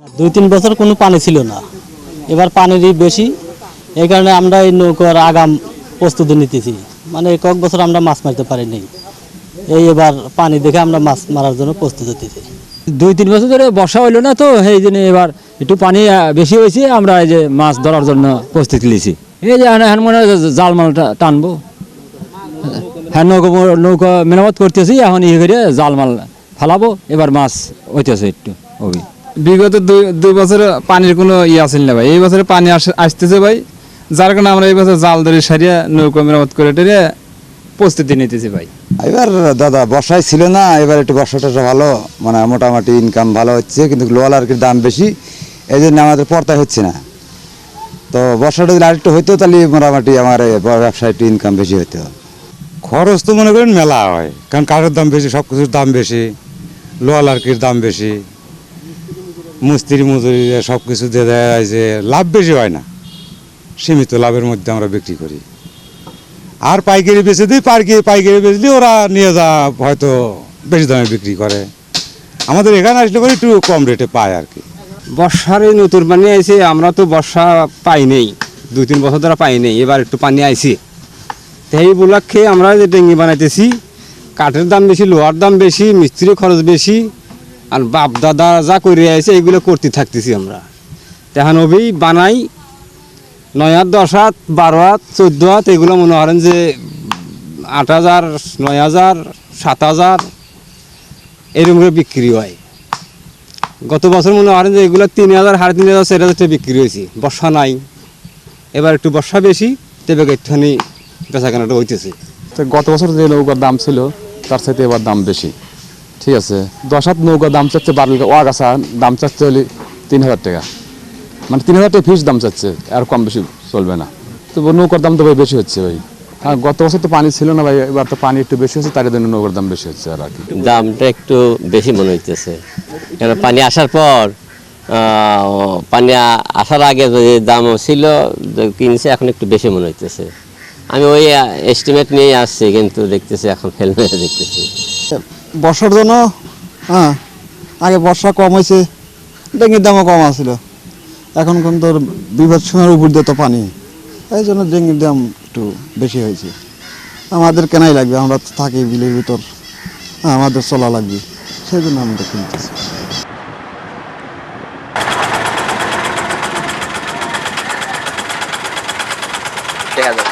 দুই তিন বছর কোনো পানি ছিল না। এবার পানিরই বেশি। এই কারণে আমরা এই নৌকার আগাম প্রস্তুতি নিতেছি। মানে কয়েক বছর আমরা মাছ মারতে পারিনি। এই এবার পানি দেখে আমরা মাছ মারার জন্য প্রস্তুতি নিতেছি দুই তিন বছর ধরে বর্ষা হইল না তো, সেই জন্য এবার একটু পানি বেশি হয়েছে। আমরা এই যে মাছ ধরার জন্য প্রস্তুতি নিয়েছি। এই যে হ্যান মনে হয় জাল মালটা টানবো। হ্যাঁ নৌকা নৌকা মেরামত করতেছি। এখন ইয়ে করে জাল মাল ফালাবো। এবার মাছ হইতেছে একটু ওই বিগত দুই দুই বছর পানির কোনো ইয়ে আসেন না ভাই। এই বছরে পানি আস- আসতেছে ভাই। যার কারণে আমরা এই বছর জাল ধরে সারিয়া নৌকা মেরামত করে টেরে প্রস্তুতি নিতেছি ভাই। এবার দাদা বর্ষায় ছিল না এবার একটু বর্ষাটা ভালো মানে মোটামুটি ইনকাম ভালো হচ্ছে কিন্তু লোয়াল আর কি দাম বেশি এই জন্য আমাদের পর্তায় হচ্ছে না। তো বর্ষাটা যদি আরেকটু হইতো তাহলে মোটামুটি আমার ব্যবসায় একটু ইনকাম বেশি হতো খরচ তো মনে করেন মেলা হয় কারণ কাঠের দাম বেশি সব কিছুর দাম বেশি লোহা লার্কির দাম বেশি। মিস্ত্রি মজুরি সব কিছু দিয়ে দেয় যে লাভ বেশি হয় না। সীমিত লাভের মধ্যে আমরা বিক্রি করি। আর পাইকারি বেচে দিই পাইকারি পাইকারি বেচলে ওরা নিয়ে যা হয়তো বেশি দামে বিক্রি করে। আমাদের এখানে আসলে পরে একটু কম রেটে পায় আর কি। বর্ষার এই নতুন পানি আইছে, আমরা তো বর্ষা পাই নেই। দুই তিন বছর ধরে পাই নেই, এবার একটু পানি আইছে। সেই উপলক্ষে আমরা যে ডেঙ্গি বানাইতেছি, কাঠের দাম বেশি, লোহার দাম বেশি, মিস্ত্রির খরচ বেশি আর বাপ দাদা যা করে আইছে এগুলো করতে থাকতেছি আমরা। তেহান অবি বানাই নয় হাত দশ হাত বারো হাত চোদ্দ হাত এগুলো মনে করেন যে আট হাজার, নয় হাজার, সাত হাজার, এরকম করে বিক্রি হয়। গত বছর মনে করেন যে এগুলো তিন হাজার, সাড়ে তিন হাজার, চার হাজার বিক্রি হয়েছে। বর্ষা নাই। এবার একটু বর্ষা বেশি, তবে একটুখানি বেচা কেনাটা হইতেছে। তো গত বছর যে নৌকার দাম ছিল, তার সাথে এবার দাম বেশি। ঠিক আছে। দশ হাত নৌকার দাম চাচ্ছে বারো ওয়াগাছা দাম চাচ্ছে হলে তিন হাজার টাকা। মানে তিন হাজার টাকা ফিস দাম চাচ্ছে, আর কম বেশি চলবে না। তো নৌকার দাম তো ভাই বেশি হচ্ছে ভাই। হ্যাঁ গত বছর তো পানি ছিল না ভাই, এবার তো পানি একটু বেশি হচ্ছে, তার জন্য নৌকার দাম বেশি হচ্ছে আর কি। দামটা একটু বেশি মনে হইতেছে। কেন, পানি আসার পর পানি আসার আগে যে দাম ছিল কিনছে, এখন একটু বেশি মনে হইতেছে। আমি ওই এস্টিমেট নিয়ে আসছি, কিন্তু দেখতেছি এখন ফেল দেখতেছি বর্ষার জন্য হ্যাঁ আগে বর্ষা কম হয়েছে ডেঙ্গির দামও কম আছিল। এখন কিন্তু বিভৎসনের উপর দিয়ে তো পানি। এই জন্য ডেঙ্গির দাম একটু বেশি হয়েছে। আমাদের কেনাই লাগবে আমরা তো থাকি বিলের ভিতর। হ্যাঁ আমাদের চলা লাগবে। সেই জন্য আমরা কিনতেছি। দেখা যাবে।